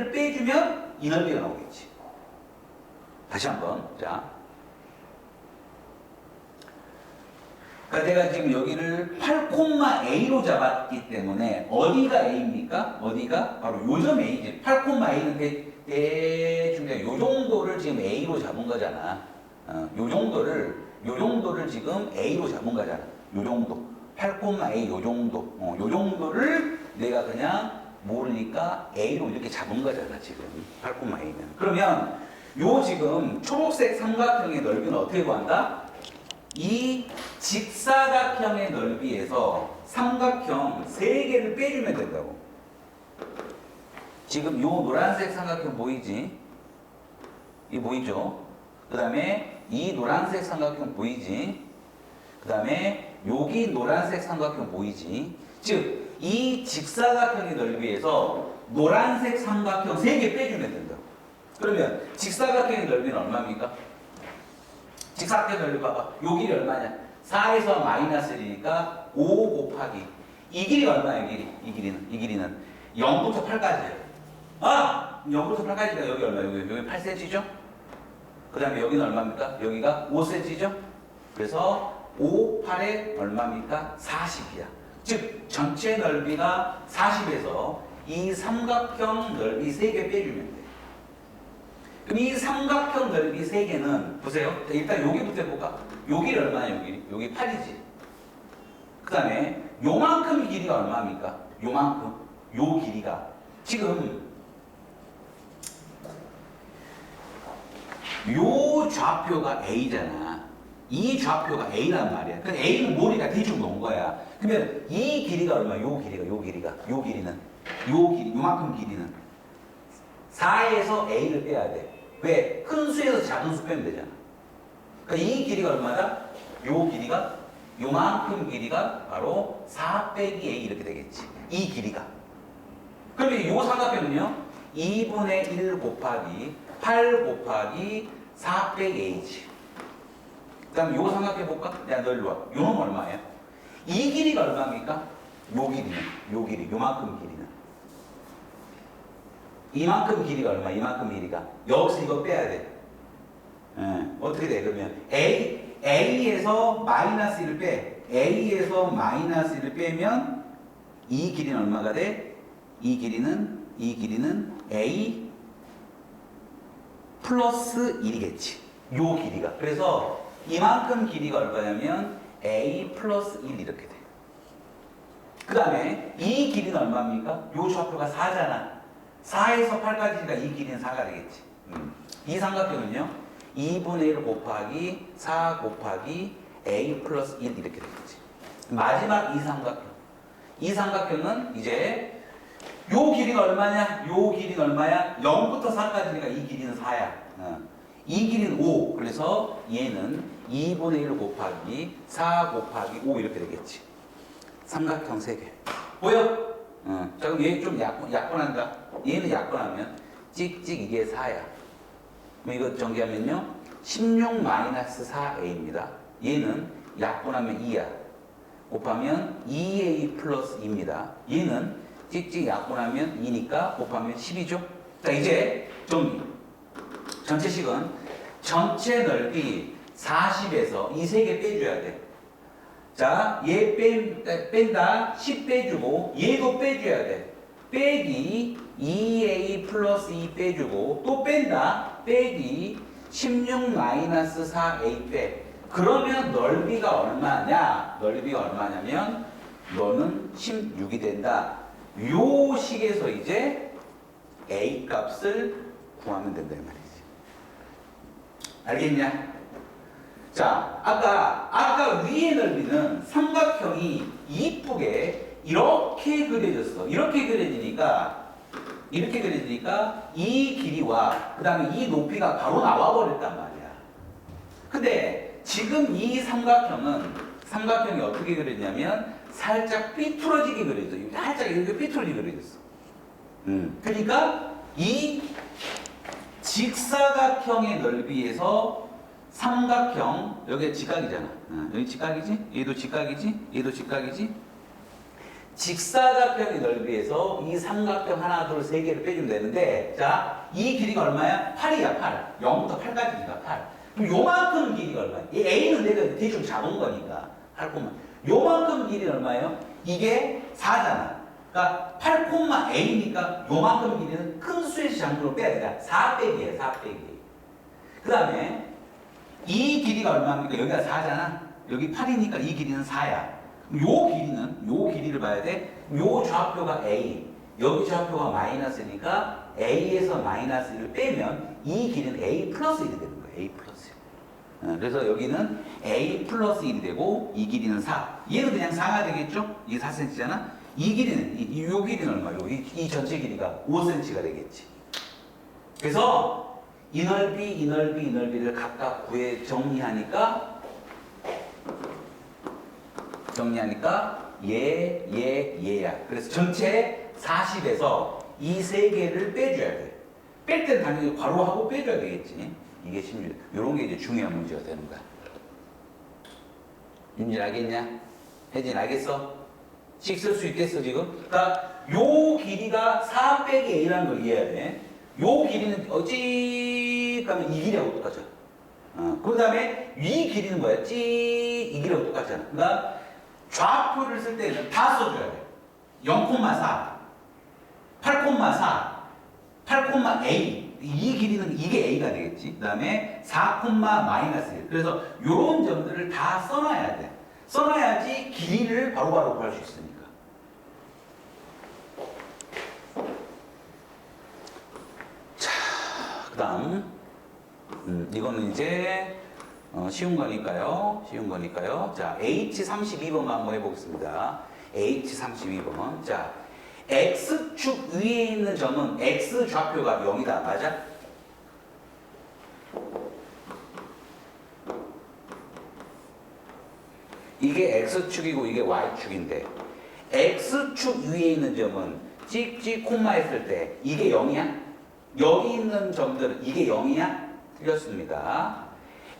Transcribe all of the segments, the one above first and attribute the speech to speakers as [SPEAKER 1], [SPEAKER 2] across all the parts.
[SPEAKER 1] 개를 빼주면 이 넓이가 나오겠지. 다시 한번 자. 그러니까 내가 지금 여기를 8,A로 잡았기 때문에 어디가 A입니까? 어디가? 바로 요점 A지. 8,A는 대, 대충 요 정도를 지금 A로 잡은 거잖아. 어, 요 정도를 요 정도를 지금 A로 잡은 거잖아. 요 정도. 8,A 요 정도. 어, 요 정도를 내가 그냥 모르니까 A로 이렇게 잡은 거잖아, 지금. 8,A는. 그러면 요 지금 초록색 삼각형의 넓이는 어떻게 구한다? 이 직사각형의 넓이에서 삼각형 세 개를 빼주면 된다고. 지금 요 노란색 삼각형 보이지? 이 보이죠? 그 다음에 이 노란색 삼각형 보이지? 그 다음에 여기 노란색 삼각형 보이지? 즉, 이 직사각형의 넓이에서 노란색 삼각형 세개 빼주면 된다고. 그러면 직사각형의 넓이는 얼마입니까? 직사각형 넓이 봐봐. 요 길이 얼마냐? 4에서 마이너스 1이니까 5 곱하기. 이 길이가 얼마야, 이 길이? 이 길이는? 이 길이는 0부터 8까지예요. 아! 0부터 8까지가 여기 얼마? 여기, 여기 8cm죠? 그 다음에 여기는 얼마입니까? 여기가 5cm죠? 그래서 5, 8에 얼마입니까? 40이야. 즉, 전체 넓이가 40에서 이 삼각형 넓이 3개 빼주면 돼. 그럼 이 삼각형 넓이 3개는, 보세요. 일단 여기부터 해볼까? 여기 얼마냐, 여기? 여기 8이지. 그 다음에 요만큼 길이가 얼마입니까? 요만큼. 요 길이가. 지금 요 좌표가 A잖아. 이 좌표가 A란 말이야. 그 A는 머리가 대충 놓은 거야. 그러면 이 길이가 얼마? 요 길이가, 요 길이가, 요 길이는, 요 길이, 요만큼 길이는 4에서 A를 빼야 돼. 왜? 큰 수에서 작은 수 빼면 되잖아. 그러니까 이 길이가 얼마다? 요 길이가, 요만큼 길이가 바로 4 빼기 A 이렇게 되겠지. 이 길이가. 그러면 요 삼각형은요? 2분의 1 곱하기 8 곱하기 4 빼기 A지. 그 다음에 요 삼각형 볼까? 야, 너 일로 와. 요놈 얼마예요? 이 길이가 얼마입니까? 요 길이는. 요 길이. 요만큼 길이는. 이만큼 길이가 얼마? 이만큼 길이가. 여기서 이거 빼야 돼. 예, 어떻게 돼? 그러면 A, A에서 마이너스 1을 빼. A에서 마이너스 1을 빼면 이 길이는 얼마가 돼? 이 길이는, 이 길이는 A 플러스 1이겠지. 요 길이가. 그래서 이만큼 길이가 얼마냐면 A 플러스 1 이렇게 돼. 그 다음에 이 길이는 얼마입니까? 요 좌표가 4잖아. 4에서 8까지니까 이 길이는 4가 되겠지. 음. 이 삼각형은요. 2분의 1 곱하기 4 곱하기 A 플러스 1 이렇게 되겠지. 마지막 이 삼각형. 이 삼각형은 이제 요 길이가 얼마냐? 요 길이는 얼마야? 0부터 4까지니까 이 길이는 4야. 어. 이 길이는 5. 그래서 얘는 2분의 1 곱하기 4 곱하기 5 이렇게 되겠지. 삼각형 3개. 보여? 어. 자, 그럼 얘 좀 약분, 약분한다. 얘는 약분하면 찍찍 이게 4야. 그럼 이거 정리하면요. 16 마이너스 4a입니다. 얘는 약분하면 2야. 곱하면 2a 플러스 2입니다. 얘는 찍찍 약분하면 2니까 곱하면 10이죠. 자, 이제 정리. 전체식은 전체 넓이 40에서 이 세 개 빼줘야 돼. 자, 얘 뺀, 뺀다. 10 빼주고, 얘도 빼줘야 돼. 빼기 2a 플러스 2 빼주고, 또 뺀다. 빼기 16 마이너스 4a 빼. 그러면 넓이가 얼마냐? 넓이가 얼마냐면, 너는 16이 된다. 요 식에서 이제 a 값을 구하면 된다, 이 말이지. 알겠냐? 자, 아까, 아까 위의 넓이는 삼각형이 이쁘게 이렇게 그려졌어. 이렇게 그려지니까, 이렇게 그려지니까 이 길이와 그 다음에 이 높이가 바로 나와버렸단 말이야. 근데 지금 이 삼각형은, 삼각형이 어떻게 그려지냐면 살짝 삐뚤어지게 그려져. 살짝 이렇게 삐뚤어지게 그려졌어. 음. 그러니까 이 직사각형의 넓이에서 삼각형 여기 직각이잖아. 어, 여기 직각이지? 얘도 직각이지? 얘도 직각이지? 직사각형의 넓이에서 이 삼각형 하나, 둘, 세 개를 빼주면 되는데, 자, 이 길이가 얼마야? 8이야, 8. 0부터 8까지니까 8. 그럼 요만큼 길이가 얼마야? 이 A는 내가 대충 잡은 거니까. 8콤마. 요만큼 길이는 얼마예요? 이게 4잖아. 그러니까 8,A니까 요만큼 길이는 큰 수의 장으로 빼야 되잖아. 4 빼기에 4 빼기. 그 다음에 이 길이가 얼마입니까? 여기가 4잖아. 여기 8이니까 이 길이는 4야. 요 길이는 요 길이를 봐야 돼. 요 좌표가 A. 여기 좌표가 마이너스니까 A에서 마이너스 1을 빼면 이 길이는 A 플러스 1이 되는 거야. A 플러스 1. 어, 그래서 여기는 A 플러스 1이 되고 이 길이는 4. 얘는 그냥 4가 되겠죠? 이게 4cm잖아. 이 길이는 이, 이- 요 길이는 얼마요? 이, 이 전체 길이가 5cm가 되겠지. 그래서 이 넓이, 이 넓이, 이 넓이를 각각 구해 정리하니까 정리하니까 얘, 얘, 얘야. 그래서 전체 40에서 이 세 개를 빼줘야 돼. 뺄 때는 당연히 괄호하고 빼줘야 되겠지. 이게 심리. 이런 게 이제 중요한 문제가 되는 거야. 윤진 알겠냐? 혜진 알겠어? 식 쓸 수 있겠어 지금? 그러니까 요 길이가 4 빼기 a라는 걸 이해해야 돼. 요 길이는 어찌 가면 이 길이하고 똑같아. 어, 그 다음에 위 길이는 뭐야? 찌, 이 길이하고 똑같잖아. 그러니까 좌표를 쓸 때는 다 써줘야 돼. 0,4, 8,4, 8,a. 이 길이는 이게 a가 되겠지. 그 다음에 4, 마이너스 1. 그래서 요런 점들을 다 써놔야 돼. 써놔야지 길이를 바로바로 구할 수 있으니까. 자, 그 다음. 음, 이거는 이제 어, 쉬운 거니까요. 쉬운 거니까요. 자, H32번 한번 해보겠습니다. H32번. 자, X축 위에 있는 점은 X 좌표가 0이다. 맞아? 이게 X축이고 이게 Y축인데 X축 위에 있는 점은 찍찍 콤마 했을 때 이게 0이야? 여기 있는 점들은 이게 0이야? 틀렸습니다.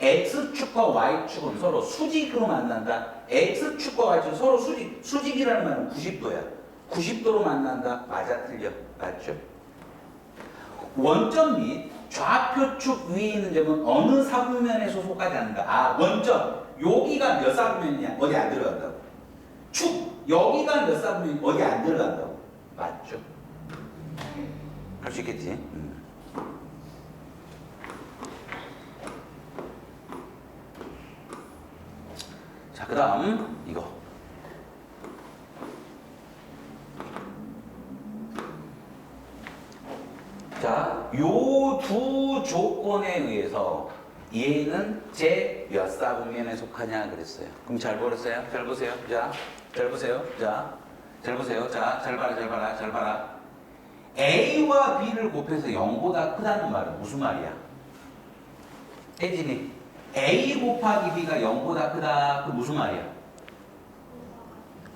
[SPEAKER 1] X축과 Y축은 서로 수직으로 만난다. X축과 Y축은 서로 수직, 수직이라는 말은 90도야. 90도로 만난다. 맞아, 틀려. 맞죠? 원점 및 좌표축 위에 있는 점은 어느 사분면에 소속하지 않는가? 아, 원점. 여기가 몇 사분면이냐? 어디 안 들어간다고. 축. 여기가 몇 사분면 어디 안 들어간다고. 맞죠? 할 수 있겠지? 음. 자, 그 다음, 이거. 자, 요 두 조건에 의해서 얘는 제 몇 사분면에 속하냐 그랬어요. 그럼 잘 보셨어요? 잘 보세요. 자, 잘 보세요. 자, 잘 보세요. 자, 잘 봐라, 잘 봐라, 잘 봐라. A와 B를 곱해서 0보다 크다는 말은 무슨 말이야? 혜진이 A 곱하기 B가 0보다 크다. 그 무슨 말이야?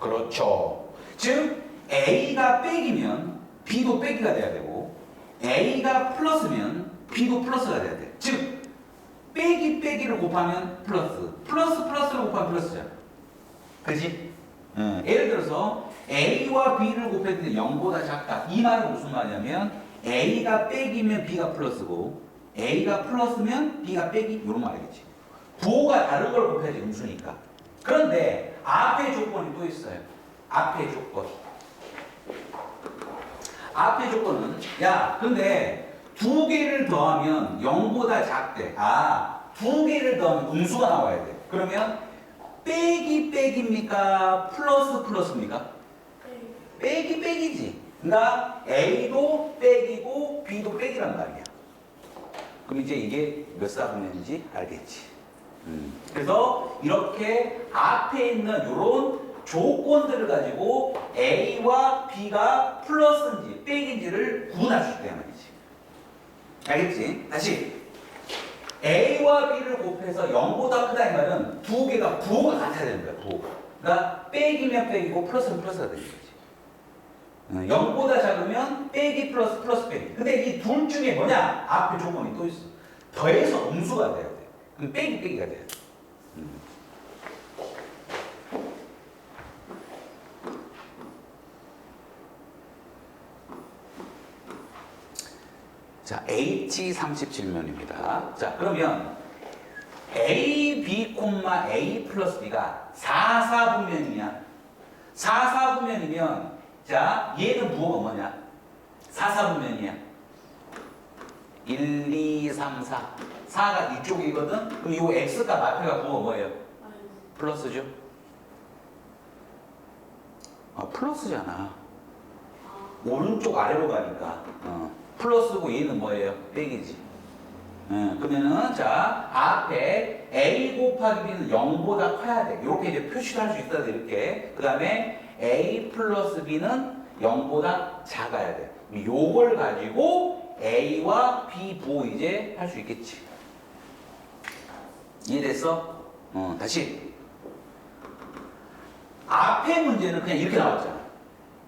[SPEAKER 1] 그렇죠. 즉 A가 빼기면 B도 빼기가 돼야 되고 A가 플러스면 B도 플러스가 돼야 돼. 즉 빼기 빼기를 곱하면 플러스, 플러스 플러스를 곱하면 플러스잖아. 그지? 응. 예를 들어서 A와 B를 곱했는데 0보다 작다. 이 말은 무슨 말이냐면 A가 빼기면 B가 플러스고 A가 플러스면 B가 빼기 이런 말이겠지. 부호가 다른 걸 곱해야지 음수니까. 그런데 앞에 조건이 또 있어요. 앞에 조건. 앞에 조건은 야 근데 두 개를 더하면 0보다 작대. 아 두 개를 더하면 음수가 나와야 돼. 그러면 빼기 빼기입니까? 플러스 플러스입니까? 빼기 빼기지. 그러니까 A도 빼기고 B도 빼기란 말이야. 그럼 이제 이게 몇 사분면인지 알겠지. 음. 그래서 이렇게 앞에 있는 이런 조건들을 가지고 A와 B가 플러스인지 빼기인지를 구분할 수 있다 말이지. 알겠지? 다시 A와 B를 곱해서 0보다 크다 이 말은 두 개가 부호가 같아야 되는 거야. 부호가. 그러니까 빼기면 빼기고 플러스는 플러스가 되는 거지. 음, 0보다 작으면 빼기 플러스 플러스 빼기. 근데 이 둘 중에 뭐냐? 앞에 조건이 또 있어. 더해서 음수가 돼야 돼. 그럼 빼기 빼기가 돼야 돼. 자, H 37면입니다. 자, 그러면 A, B, A 플러스 B가 4, 4분면이냐? 4, 4분면이면 자, 얘는 부호가 뭐냐? 4, 4분면이야. 1, 2, 3, 4. 4가 이쪽이거든? 그럼 이 X값 앞에가 부호가 뭐예요? 플러스죠? 아, 플러스잖아. 오른쪽 아래로 가니까. 어. 플러스고 얘는 뭐예요? 빼기지. 예, 그러면은 자 앞에 a 곱하기 b는 0보다 커야 돼. 이렇게 이제 표시를 할 수 있다 이렇게. 그 다음에 a 플러스 b는 0보다 작아야 돼. 요걸 가지고 a와 b 부호 이제 할 수 있겠지. 이해됐어? 어, 다시. 앞에 문제는 그냥 이렇게 나왔잖아.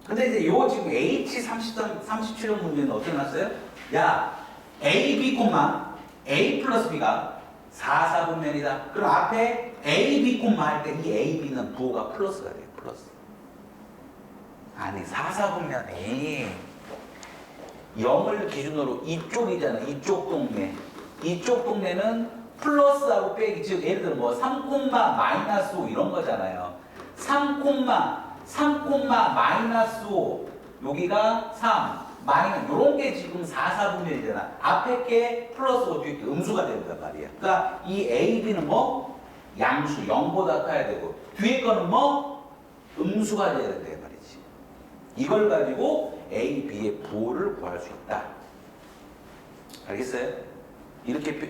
[SPEAKER 1] 근데 이제 요 지금 H30점, 37번 문제는 어떻게 나왔어요? 야, A, B, A 플러스 B가 4, 4분면이다. 그럼 앞에 A, B, 할때 이 A, B는 부호가 플러스가 돼요. 플러스. 아니, 4, 4분면이 0을 기준으로 이쪽이잖아. 이쪽 동네. 이쪽 동네는 플러스하고 빼기. 즉, 예를 들어 뭐 3, 마이너스 5 이런 거잖아요. 3, 3, 마이너스 5 여기가 3 마이너스 요런 게 지금 4, 4분면이잖아. 앞에 게 플러스 5 뒤에 게 음수가 된단 말이야. 그러니까 이 A, B는 뭐? 양수 0보다 커야 되고. 뒤에 거는 뭐? 음수가 돼야 된다 말이지. 이걸 가지고 A, B의 부호를 구할 수 있다. 알겠어요? 이렇게 표...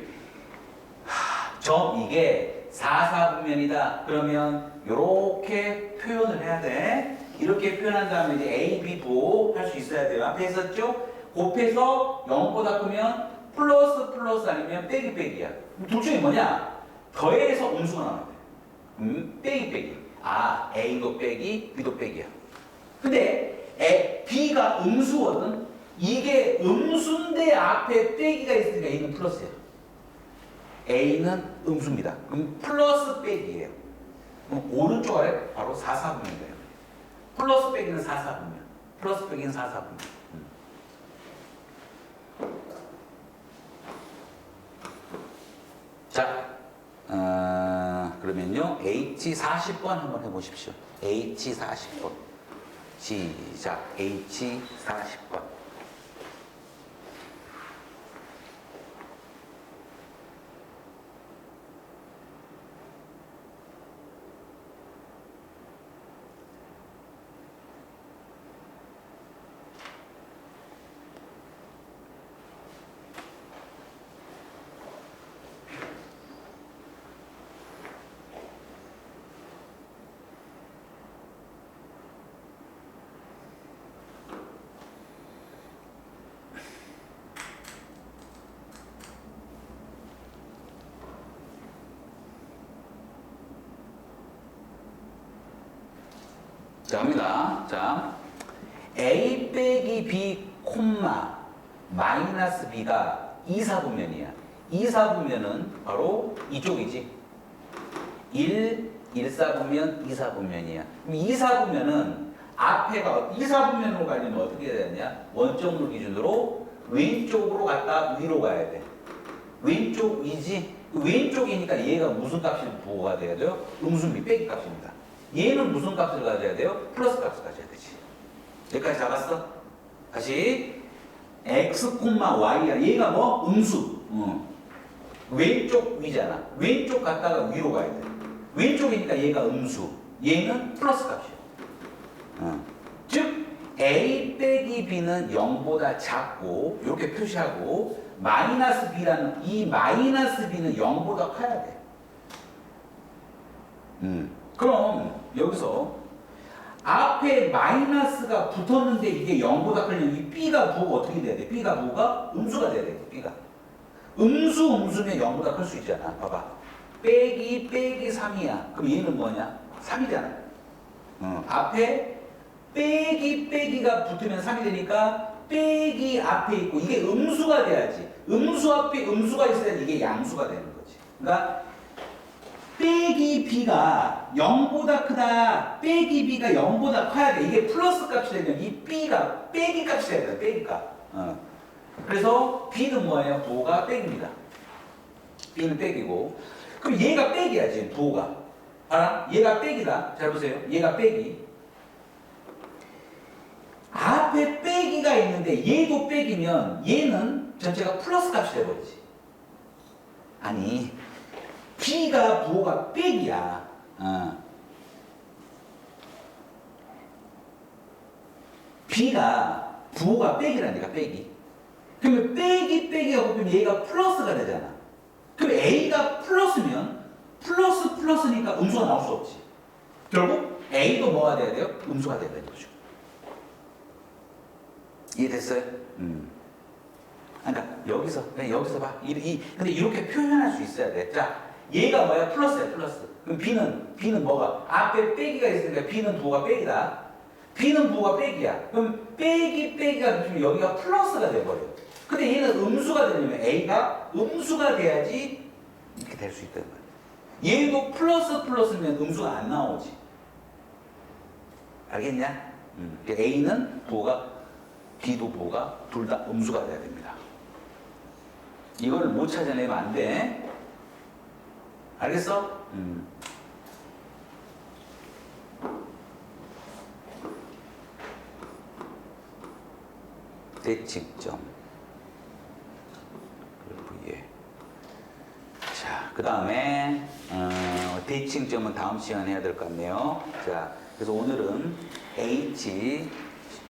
[SPEAKER 1] 하, 점 이게 4, 4분면이다. 그러면 이렇게 표현을 해야 돼. 이렇게 표현한 다음에 이제 A, B 부호 할수 있어야 돼요. 앞에 했었죠? 곱해서 0보다 크면 플러스 플러스 아니면 빼기 빼기야. 둘 중에 뭐냐? 더해서 음수가 나와야 돼. 음, 빼기 빼기. 아, A도 빼기, B도 빼기야. 근데 에, B가 음수거든? 이게 음수인데 앞에 빼기가 있으니까 A는 플러스야. A는 음수입니다. 그럼 플러스 빼기예요. 그럼 오른쪽 아래 바로 4, 4분면 돼요. 플러스 빼기는 4, 4분면. 플러스 빼기는 4, 4분면. 음. 자, 어, 그러면요. H40번 한번 해보십시오. H40번. 시작. H40번. 자, 갑니다. 자, A 빼기 B 콤마 마이너스 B가 2사분면이야. 2사분면은 바로 이쪽이지. 1, 1사분면, 2사분면이야. 그럼 2사분면은 앞에가 2사분면으로 가려면 어떻게 해야 되냐? 원점을 기준으로 왼쪽으로 갔다 위로 가야 돼. 왼쪽이지? 왼쪽이니까 얘가 무슨 값이 부호가 돼야 돼요? 음수미 빼기 값입니다. 얘는 무슨 값을 가져야 돼요? 플러스 값을 가져야 되지. 여기까지 잡았어? 다시 x, y야. 얘가 뭐? 음수. 어. 왼쪽 위잖아. 왼쪽 갔다가 위로 가야 돼. 왼쪽이니까 얘가 음수. 얘는 플러스 값이야. 어. 즉 a 빼기 b는 0보다 작고 이렇게 표시하고 마이너스 b라는 이 마이너스 b는 0보다 커야 돼. 음. 그럼 여기서 앞에 마이너스가 붙었는데 이게 0보다 크려면 이 b가 부호가 어떻게 돼야 돼? b가 부호가 음수가 돼야 돼. b가. 음수 음수면 0보다 클 수 있잖아. 봐봐. 빼기 빼기 3이야. 그럼 얘는 뭐냐? 3이잖아. 어, 앞에 빼기 빼기가 붙으면 3이 되니까 빼기 앞에 있고 이게 음수가 돼야지. 음수 앞에 음수가 있어야 이게 양수가 되는 거지. 그러니까 빼기 b가 0보다 크다. 빼기 b가 0보다 커야 돼. 이게 플러스 값이 되면 이 b가 빼기 값이 돼야 돼. 빼기 값. 어. 그래서 B는 뭐예요? 부호가 백입니다. B는 백이고. 그럼 얘가 백이야, 지금 부호가. 알아? 얘가 백이다. 잘 보세요. 얘가 백이. 앞에 빼기가 있는데 얘도 빼기면 얘는 전체가 플러스 값이 돼버리지. 아니 B가 부호가 빼기야. 어. B가 부호가 빼기라니까 빼기. 그러면 빼기 빼기가 곱하면 얘가 플러스가 되잖아. 그럼 A가 플러스면 플러스 플러스니까 음수가 나올 수 없지. 결국 A도 뭐가 돼야 돼요? 음수가 돼야 되는 거죠. 이해됐어요? 음. 그러니까 여기서 여기서 봐. 이, 이 근데 이렇게 표현할 수 있어야 돼. 자, 얘가 뭐야? 플러스야, 플러스. 그럼 B는 B는 뭐가? 앞에 빼기가 있으니까 B는 부호가 빼기다. B는 부호가 빼기야. 그럼 빼기 빼기가 되면 여기가 플러스가 돼 버려. 근데 얘는 음수가 되려면 A가 음수가 돼야지 이렇게 될 수 있다는 거야. 얘도 플러스 플러스면 음수가 안 나오지. 알겠냐? 음. A는 부호가 B도 부호가 둘 다 음수가 돼야 됩니다. 이걸 못 찾아내면 안 돼. 알겠어? 음. 대칭점. 그래프에. 자, 그 다음에, 어, 대칭점은 다음 시간에 해야 될 것 같네요. 자, 그래서 오늘은 H,